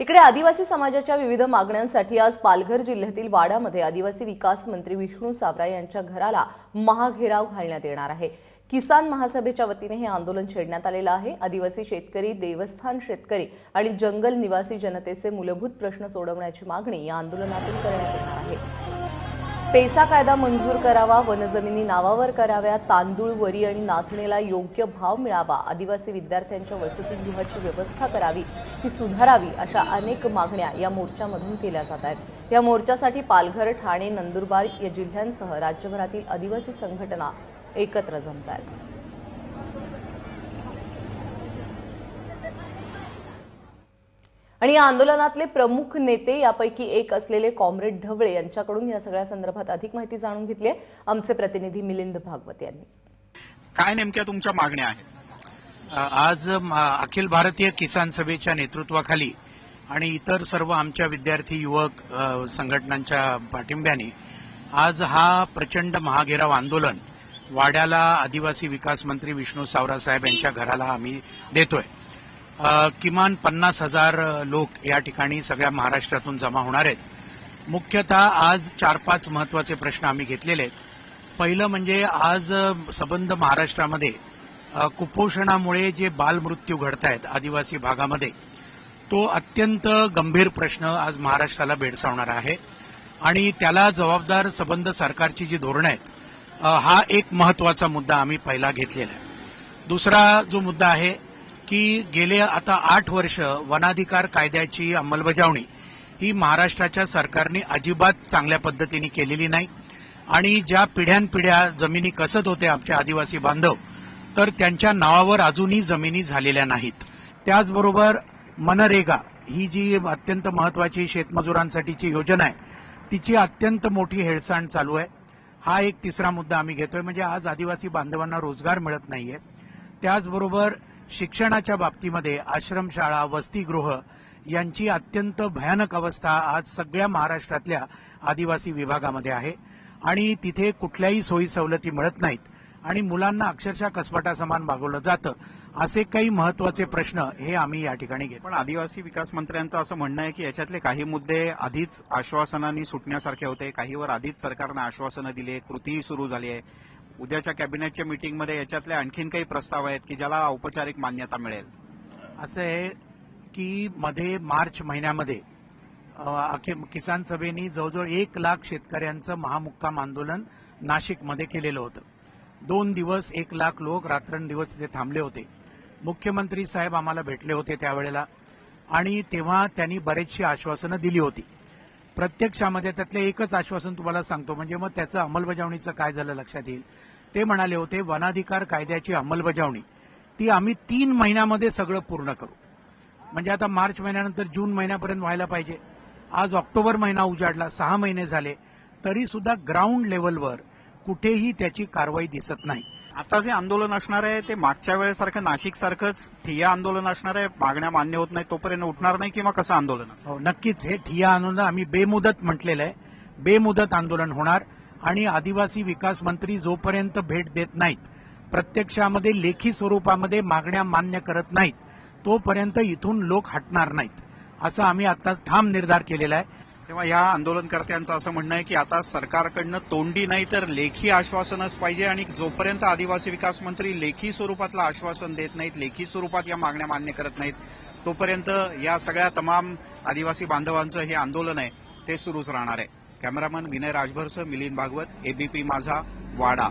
इकडे आदिवासी समाजाच्या विविध मागण्यांसाठी आज पालघर जिल्ह्यातील वाडामध्ये आदिवासी विकास मंत्री विष्णू सावरा यांच्या घराला महाघेराव घालण्यात येणार आहे. किसान महासभेच्या वतीने हे आंदोलन छेडण्यात आलेलं आहे. आदिवासी शेतकरी देवस्थान शेतकरी आणि जंगल निवासी जनतेचे मूलभूत प्रश्न सोडवण्याची मागणी या आंदोलनातून करण्यात येणार आहे. पेसा कायदा मंजूर करावा वनजमिनी नावावर कराव्या तांदूळ वरी आणि नाचणीला योग्य भाव मिळावा आदिवासी विद्यार्थ्यांच्या वसतिगृहाची व्यवस्था करावी ती सुधारावी अशा अनेक मागण्या या मोर्चामधून केल्या जात आहेत. या मोर्चासाठी पालघर ठाणे नंदुरबार या जिल्ह्यांसह राज्यभरातील आदिवासी संघटना एकत्र जमत आहेत आणि या आंदोलनातले प्रमुख नेते यापैकी एक असलेले कॉम्रेड ढवळे यांच्याकडून या सगळ्या संदर्भात अधिक माहिती जाणून घेतली आहे आमचे प्रतिनिधी मिलिंद भागवत यांनी. काय नेमक्या तुमच्या मागण्या आहेत? आज अखिल भारतीय किसान सभेच्या नेतृत्वाखाली आणि इतर सर्व आमच्या विद्यार्थी युवक संघटनांच्या पाठिंब्याने आज हा प्रचंड महाघेराव आंदोलन वाड्याला आदिवासी विकास मंत्री विष्णू सावरा साहेब यांच्या घराला आम्ही देतोय. किमान पन्नास हजार लोक या ठिकाणी सगळ्या महाराष्ट्रातून जमा होणार आहेत. मुख्यतः आज चार पाच महत्त्वाचे प्रश्न आम्ही घेतलेले आहेत. पहिलं म्हणजे आज सबंध महाराष्ट्रामध्ये कुपोषणामुळे जे बालमृत्यू घडत आहेत आदिवासी भागामध्ये तो अत्यंत गंभीर प्रश्न आज महाराष्ट्राला भेडसावणार आहे. आणि त्याला जबाबदार सबंध सरकारची जी धोरणं आहेत हा एक महत्त्वाचा मुद्दा आम्ही पहिला घेतलेला आहे. दुसरा जो मुद्दा आहे की गेले आता आठ वर्ष वनाधिकार कायद्याची अंमलबजावणी ही महाराष्ट्राच्या सरकारने अजिबात चांगल्या पद्धतीने केलेली नाही. आणि ज्या पिढ्यानपिढ्या जमिनी कसत होते आमचे आदिवासी बांधव तर त्यांच्या नावावर अजूनही जमिनी झालेल्या नाहीत. त्याचबरोबर मनरेगा ही जी अत्यंत महत्वाची शेतमजुरांसाठीची योजना आहे तिची अत्यंत मोठी हेळसांड चालू आहे. हा एक तिसरा मुद्दा आम्ही घेतोय म्हणजे आज आदिवासी बांधवांना रोजगार मिळत नाहीये. त्याचबरोबर शिक्षणाच्या बाबतीमध्ये आश्रमशाळा वसतिगृह यांची अत्यंत भयानक अवस्था आज सगळ्या महाराष्ट्रातल्या आदिवासी विभागामध्ये आहे. आणि तिथे कुठल्याही सोयी सवलती मिळत नाहीत. आणि मुलांना अक्षरशः कसबटा समान वागवलं जातं असे काही महत्त्वाचे प्रश्न हे आम्ही या ठिकाणी घेतो पण आदिवासी विकास मंत्र्यांचं असं म्हणणं आहे की याच्यातले काही मुद्दे आधीच आश्वासनांनी सुटण्यासारखे होते. काहीवर आधीच सरकारनं आश्वासनं दिली कृतीही सुरू झाली आहे. उद्याच्या कॅबिनेटच्या मीटिंगमध्ये याच्यातले आणखीन काही प्रस्ताव आहेत की ज्याला औपचारिक मान्यता मिळेल. असं आहे की मध्ये मार्च महिन्यामध्ये अखे किसान सभेनी जवळजवळ एक लाख शेतकऱ्यांचं महामुक्काम आंदोलन नाशिकमध्ये केलेलं होतं. दोन दिवस एक लाख लोक रात्रंदिवस तिथे थांबले होते. मुख्यमंत्री साहेब आम्हाला भेटले होते त्यावेळेला आणि तेव्हा त्यांनी बरेचशी आश्वासनं दिली होती. प्रत्यक्षामध्ये त्यातले एकच आश्वासन तुम्हाला सांगतो. म्हणजे मग त्याचं अंमलबजावणीचं काय झालं लक्षात येईल? ते म्हणाले होते वनाधिकार कायद्याची अंमलबजावणी ती आम्ही तीन महिन्यामध्ये सगळं पूर्ण करू. म्हणजे आता मार्च महिन्यानंतर जून महिन्यापर्यंत व्हायला पाहिजे. आज ऑक्टोबर महिना उजाडला सहा महिने झाले तरी सुद्धा ग्राउंड लेवलवर कुठेही त्याची कारवाई दिसत नाही. आता जे आंदोलन असणार आहे ते मागच्या वेळेसारखं नाशिक सारखंच ठिय्या आंदोलन असणार आहे मागण्या मान्य होत नाही तोपर्यंत उठणार नाही किंवा कसं आंदोलन हो नक्कीच. हे ठिय्या आंदोलन आम्ही बेमुदत म्हटलेलं आहे. बेमुदत आंदोलन होणार आणि आदिवासी विकास मंत्री जोपर्यंत भेट देत नाहीत प्रत्यक्षामध्ये लेखी स्वरूपामध्ये मागण्या मान्य करत नाहीत तोपर्यंत इथून लोक हटणार नाहीत. असं आम्ही आता ठाम निर्धार केलेला आहे. तेव्हा या आंदोलनकर्त्यांचं असं म्हणणं आहे की आता सरकारकडनं तोंडी नाही तर लेखी आश्वासनच पाहिजे आणि जोपर्यंत आदिवासी विकास मंत्री लेखी स्वरूपातलं आश्वासन देत नाहीत लेखी स्वरूपात या मागण्या मान्य करत नाहीत तोपर्यंत या सगळ्या तमाम आदिवासी बांधवांचं हे आंदोलन आहे ते सुरूच राहणार आहे. कॅमेरामन विनय राजभरसह मिलिंद भागवत एबीपी माझा वाडा.